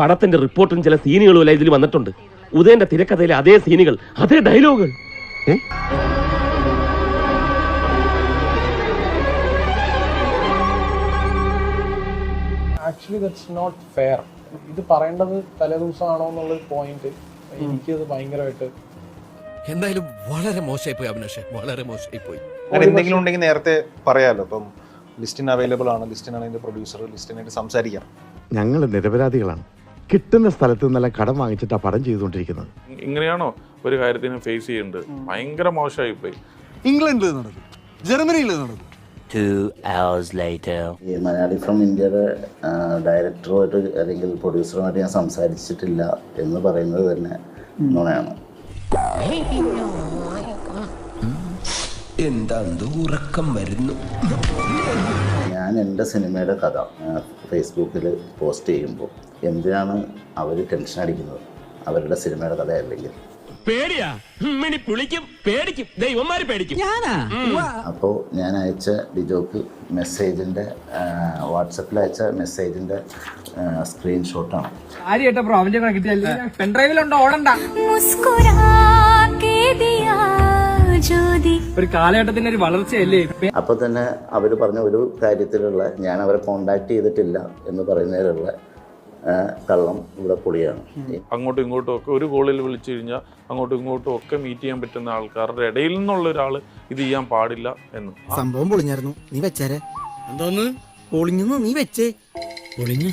പടത്തിന്റെ റിപ്പോർട്ടും ചില സീനുകളും എല്ലാം ഇതിൽ വന്നിട്ടുണ്ട്. ഉദയന്റെ തിരക്കഥയിലെ അതേ സീനുകൾ അതേ ഡയലോഗുകൾ. ആക്ച്വലി ദറ്റ്സ് നോട്ട് ഫെയർ ഇത് പറയേണ്ടത് തലേദിവസമാണോ എന്നുള്ള പോയിന്റ് എനിക്കത് ഭയങ്കരമായിട്ട് എന്തായാലും വളരെ മോശമായി പോയി അഭിനാഷ് വളരെ മോശമായി പോയി അങ്ങനെ എന്തെങ്കിലും ഉണ്ടെങ്കിൽ നേരത്തെ പറയാലോ. അപ്പം ലിസ്റ്റിന് അവൈലബിൾ ആണ്. ലിസ്റ്റിനാണ് അതിന്റെ പ്രൊഡ്യൂസർ ലിസ്റ്റിനായിട്ട് സംസാരിക്കാം. ഞങ്ങൾ നിരപരാധികളാണ്. കിട്ടുന്ന സ്ഥലത്ത് നിന്നെല്ലാം കടം വാങ്ങിച്ചിട്ടാ പടം ചെയ്തുകൊണ്ടിരിക്കുന്നത്. ഇങ്ങനെയാണോ ഒരു കാര്യത്തിന് ഫേസ് ചെയ്യുന്നത് ഭയങ്കര മോശമായി പോയി ഇംഗ്ലണ്ടിൽ നടക്കും. ജർമ്മനിയിൽ നടക്കും. Two hours later. ഈ മലയാളി ഫ്രം ഇന്ത്യയുടെ ഡയറക്ടറുമായിട്ട് അല്ലെങ്കിൽ പ്രൊഡ്യൂസറുമായിട്ട് ഞാൻ സംസാരിച്ചിട്ടില്ല എന്ന് പറയുന്നത് തന്നെ നുണയാണ്. ഉറക്കം വരുന്നു? ഞാൻ എന്റെ സിനിമയുടെ കഥ ഫേസ്ബുക്കിൽ പോസ്റ്റ് ചെയ്യുമ്പോൾ എന്തിനാണ് അവർ ടെൻഷൻ അടിക്കുന്നത്? അവരുടെ സിനിമയുടെ കഥയല്ലെങ്കിൽ. പേടിയാ. പുളിക്കും പേടിക്കും. ദൈവന്മാര് പേടിക്കും. അപ്പോൾ ഞാൻ അയച്ച ഡിജോക്ക് മെസ്സേജിന്റെ വാട്സപ്പിൽ അയച്ച മെസ്സേജിന്റെ സ്ക്രീൻഷോട്ടാണ് ഒരു കാലഘട്ടത്തിന്റെ ഒരു വളർച്ചയല്ലേ? അപ്പൊ തന്നെ അവർ പറഞ്ഞ ഒരു കാര്യത്തിലുള്ള ഞാൻ അവരെ കോണ്ടാക്ട് ചെയ്തിട്ടില്ല എന്ന് പറയുന്നതിലുള്ള കള്ളം ഇവിടെ പൊളിയാണ്. അങ്ങോട്ടും ഇങ്ങോട്ടും ഒക്കെ ഒരു കോളിൽ വിളിച്ചു കഴിഞ്ഞാൽ അങ്ങോട്ടും ഇങ്ങോട്ടും ഒക്കെ മീറ്റ് ചെയ്യാൻ പറ്റുന്ന ആൾക്കാരുടെ ഇടയിൽ നിന്നുള്ള ഒരാൾ ഇത് ചെയ്യാൻ പാടില്ല എന്ന്. സംഭവം പൊളിഞ്ഞായിരുന്നു. നീ വെച്ചേരെ. എന്തോന്ന്? പൊളിഞ്ഞു നീ വെച്ചേ. പൊളിഞ്ഞു?